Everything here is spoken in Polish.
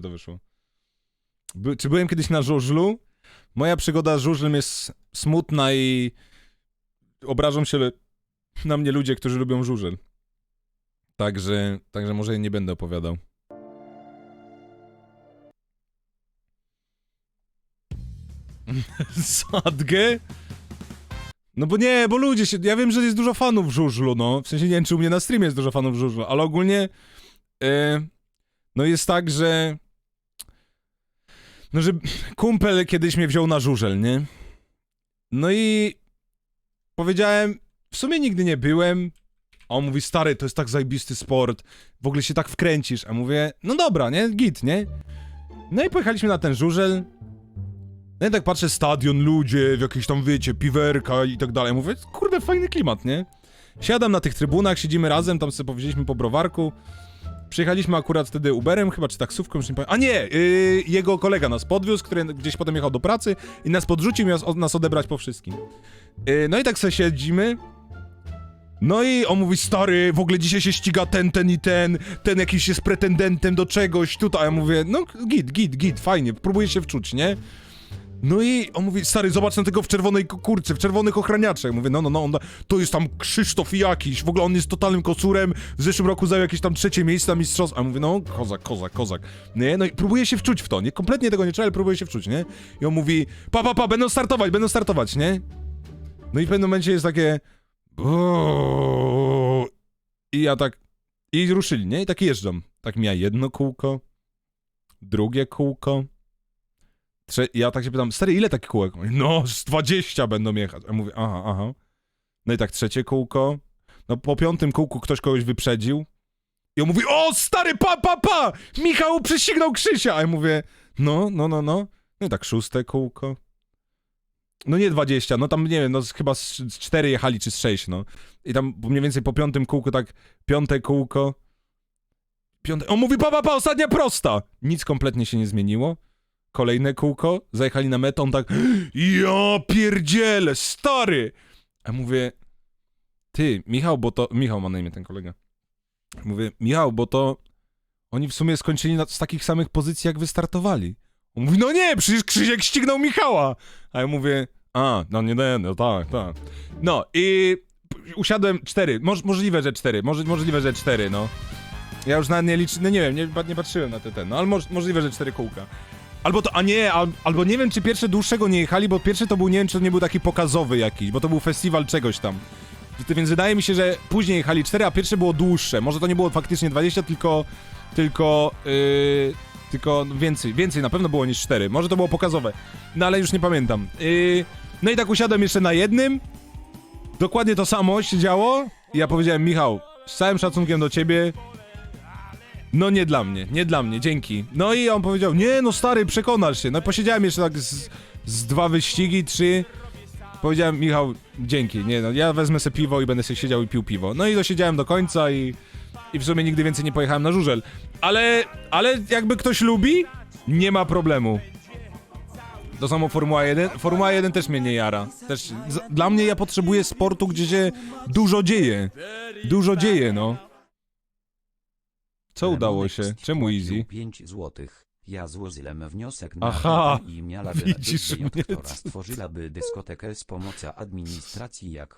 to wyszło. By, czy byłem kiedyś na żużlu? Moja przygoda z żużlem jest smutna i obrażą się na mnie ludzie, którzy lubią żużel. Także, także może nie będę opowiadał. Sadgę? No bo nie, bo ludzie się. Ja wiem, że jest dużo fanów żużlu, no. W sensie nie wiem, czy u mnie na streamie jest dużo fanów żużlu, ale ogólnie. e, no jest tak, że. No, że kumpel kiedyś mnie wziął na żużel, nie? No i powiedziałem, w sumie nigdy nie byłem. A on mówi, stary, to jest tak zajebisty sport, w ogóle się tak wkręcisz. A mówię, no dobra, nie, git, nie? No i pojechaliśmy na ten żużel. No i tak patrzę, stadion, ludzie, w jakieś tam, wiecie, piwerka i tak dalej. Mówię, kurde, fajny klimat, nie? Siadam na tych trybunach, siedzimy razem, tam sobie powiedzieliśmy po browarku. Przyjechaliśmy akurat wtedy Uberem, chyba czy taksówką, już nie pamiętam. A nie, yy, jego kolega nas podwiózł, który gdzieś potem jechał do pracy i nas podrzucił, miał nas odebrać po wszystkim. Yy, no i tak sobie siedzimy. No i on mówi, stary, w ogóle dzisiaj się ściga ten, ten i ten, ten jakiś jest pretendentem do czegoś, tutaj. Ja mówię, no git, git, git, fajnie, próbuję się wczuć, nie? No i on mówi, stary, zobacz na tego w czerwonej kurce, w czerwonych ochraniaczach. Mówię, no, no, no, on, to jest tam Krzysztof jakiś, w ogóle on jest totalnym kocurem, w zeszłym roku zajął jakieś tam trzecie miejsce na mistrzostw. A mówię, no, kozak, kozak, kozak. Nie, no i próbuję się wczuć w to, nie? Kompletnie tego nie czuję, ale próbuję się wczuć, nie? I on mówi, pa, pa, pa, będą startować, będą startować, nie? No i w pewnym momencie jest takie... I ja tak... I ruszyli, nie? I tak jeżdżą. Tak mija jedno kółko, drugie kółko, ja tak się pytam, stary, ile takich kółek? Mówi, No, z 20 będą jechać. Ja mówię, aha, aha. No i tak trzecie kółko. No po piątym kółku ktoś kogoś wyprzedził. I on mówi, o stary, pa, pa, pa! Michał prześcignął Krzysia! A ja mówię, no, no, no, no. No i tak szóste kółko. No nie 20, no tam nie wiem, no chyba z, z 4 jechali czy z 6, no. I tam mniej więcej po piątym kółku tak piąte kółko. Piąte... On mówi, pa, pa, pa, ostatnia prosta! Nic kompletnie się nie zmieniło kolejne kółko, zajechali na metę, on tak ja pierdzielę, stary! A mówię, ty, Michał, bo to, Michał ma na imię ten kolega. Mówię, Michał, bo to oni w sumie skończyli na, z takich samych pozycji, jak wystartowali. On mówi, no nie, przecież Krzysiek ścignął Michała! A ja mówię, a, no nie, nie, no tak, tak. No i usiadłem cztery, Moż, możliwe, że cztery, Może, możliwe, że cztery, no. Ja już nawet nie liczę, no nie wiem, nie, nie patrzyłem na te ten, no ale moż, możliwe, że cztery kółka. Albo to, a nie, al, albo nie wiem, czy pierwsze dłuższego nie jechali, bo pierwszy to był, nie wiem, czy to nie był taki pokazowy jakiś, bo to był festiwal czegoś tam. Więc wydaje mi się, że później jechali 4, a pierwsze było dłuższe. Może to nie było faktycznie 20, tylko, tylko, yy, tylko więcej, więcej na pewno było niż 4. Może to było pokazowe, no ale już nie pamiętam. Yy, no i tak usiadłem jeszcze na jednym, dokładnie to samo się działo i ja powiedziałem, Michał, z całym szacunkiem do ciebie, no nie dla mnie, nie dla mnie, dzięki. No i on powiedział, nie no stary, przekonasz się. No i posiedziałem jeszcze tak z, z dwa wyścigi, trzy. Powiedziałem, Michał, dzięki, nie no, ja wezmę sobie piwo i będę sobie siedział i pił piwo. No i dosiedziałem do końca i, i w sumie nigdy więcej nie pojechałem na żużel. Ale, ale jakby ktoś lubi, nie ma problemu. To samo Formuła 1. Formuła 1 też mnie nie jara. Też, z, dla mnie ja potrzebuję sportu, gdzie się dużo dzieje. Dużo dzieje, no. Co udało się? Czemu easy? 5 złotych. Ja złożyłem wniosek na Aha, i miała widzisz mnie, co stworzyłaby dyskotekę z pomocą administracji jak